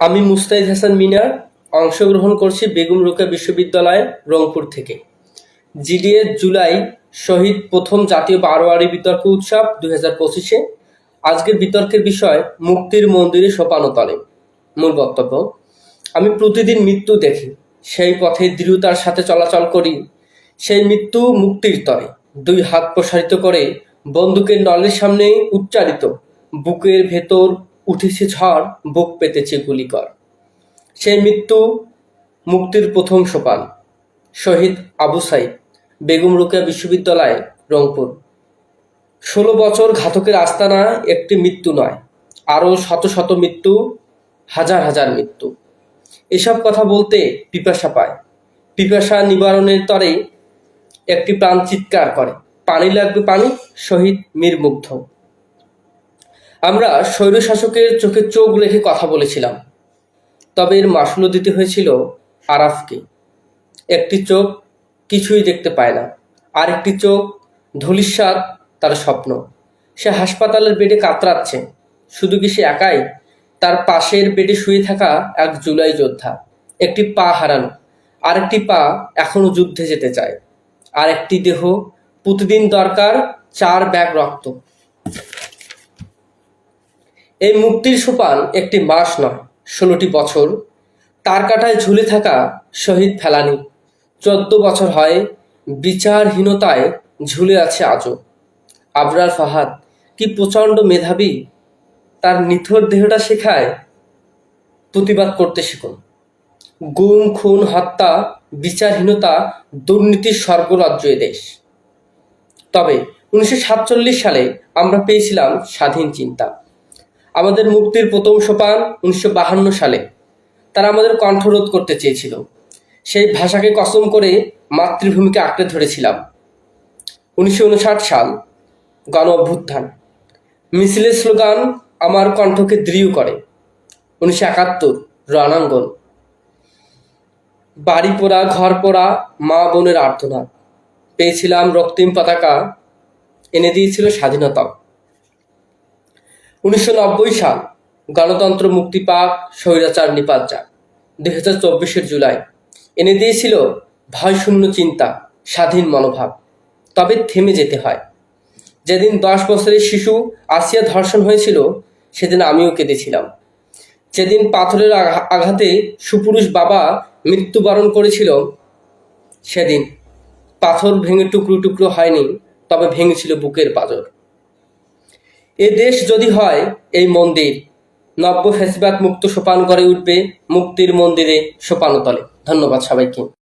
আমি মুস্তাইদ হাসান মিনার অংশগ্রহণ করছি বেগম রোকেয়া বিশ্ববিদ্যালয় রংপুর থেকে। জিডিএ জুলাই শহীদ প্রথম জাতীয় বারোয়ারি বিতর্ক উৎসব দুই হাজার পঁচিশে। আজকের বিতর্কের বিষয়, মুক্তির মন্দিরে সোপানতলে। মূল বক্তব্য, আমি প্রতিদিন মৃত্যু দেখি, সেই পথে দৃঢ়তার সাথে চলাচল করি, সেই মৃত্যু মুক্তির তরে। দুই হাত প্রসারিত করে বন্দুকের নলের সামনে উচ্চারিত, বুকের ভেতর উঠেছে ঝড়, বুক পেতেছে গুলিকর। সেই মৃত্যু মুক্তির প্রথম সোপান, শহীদ আবু সাইদ, বেগম রোকেয়া বিশ্ববিদ্যালয়, রংপুর। ষোলো বছর ঘাতকের আস্তানা একটি মৃত্যু নয়, আরও শত শত মৃত্যু, হাজার হাজার মৃত্যু। এসব কথা বলতে পিপাসা পায়। পিপাসা নিবারণের তরে একটি প্রাণ চিৎকার করে, পানি লাগবে পানি? শহীদ মীর মুগ্ধ। আমরা স্বৈরশাসকের চোখে চোখ রেখে কথা বলেছিলাম। তবে এর মাসুলও দিতে হয়েছিল আরাফকে। একটি চোখ কিছুই দেখতে পায় না। আরেকটি চোখ ধূলিসাৎ তার স্বপ্ন। সে হাসপাতালের বেডে কাতরাচ্ছে। শুধু কি সে একাই? তার পাশের বেডে শুয়ে থাকা এক জুলাই যোদ্ধা। একটি পা হারানো। আরেকটি পা এখনও যুদ্ধে যেতে চায়। আরেকটি দেহ প্রতিদিন দরকার চার ব্যাগ রক্ত। এই মুক্তির সোপান একটি মাস নয়, ষোলোটি বছর। তার কাটায় ঝুলে থাকা শহীদ ফেলানি। চোদ্দ বছর হয়, বিচারহীনতায় ঝুলে আছে আজও। আবরার ফাহাদ, কি প্রচণ্ড মেধাবী। তার নিথর দেহটা শেখায় প্রতিবাদ করতে শিখুন। গুম, খুন, হত্যা, বিচারহীনতা, দুর্নীতির স্বর্গরাজ্য এ দেশ। তবে উনিশশো সাতচল্লিশ সালে আমরা পেয়েছিলাম স্বাধীন চিন্তা। আমাদের মুক্তির প্রথম সোপান উনিশশো বাহান্ন সালে। তারা আমাদের কণ্ঠরোধ করতে চেয়েছিল। সেই ভাষাকে কসম করে মাতৃভূমিকে আঁকড়ে ধরেছিলাম। উনিশশো উনষাট সাল গণ অভ্যুত্থান মিছিলের স্লোগান, আমার কণ্ঠকে দৃঢ় করে। উনিশশো একাত্তর, রণাঙ্গন। বাড়ি পোড়া, ঘর পোড়া, মা বোনের আর্তনাদ। পেয়েছিলাম রক্তিম পতাকা, এনে দিয়েছিল স্বাধীনতা উনিশশো নব্বই সাল গণতন্ত্র মুক্তি পাক, স্বৈরাচার নিপাত যাক দুই হাজার জুলাই। এনে দিয়েছিল ভয়শূন্য চিন্তা, স্বাধীন মনোভাব। তবে থেমে যেতে হয়। যেদিন দশ বছরের শিশু আসিয়া ধর্ষণ হয়েছিল, সেদিন আমিও কেঁদেছিলাম। যেদিন পাথরের আঘাতে সুপুরুষ বাবা মৃত্যুবরণ করেছিল, সেদিন পাথর ভেঙে টুকরো টুকরো হয়নি, তবে ভেঙেছিল বুকের পাজর এ দেশ যদি হয়, এই মন্দির। নব্য ফেসবাদ মুক্ত সোপান করে উঠবে মুক্তির মন্দিরে সোপানতলে। ধন্যবাদ সবাইকে।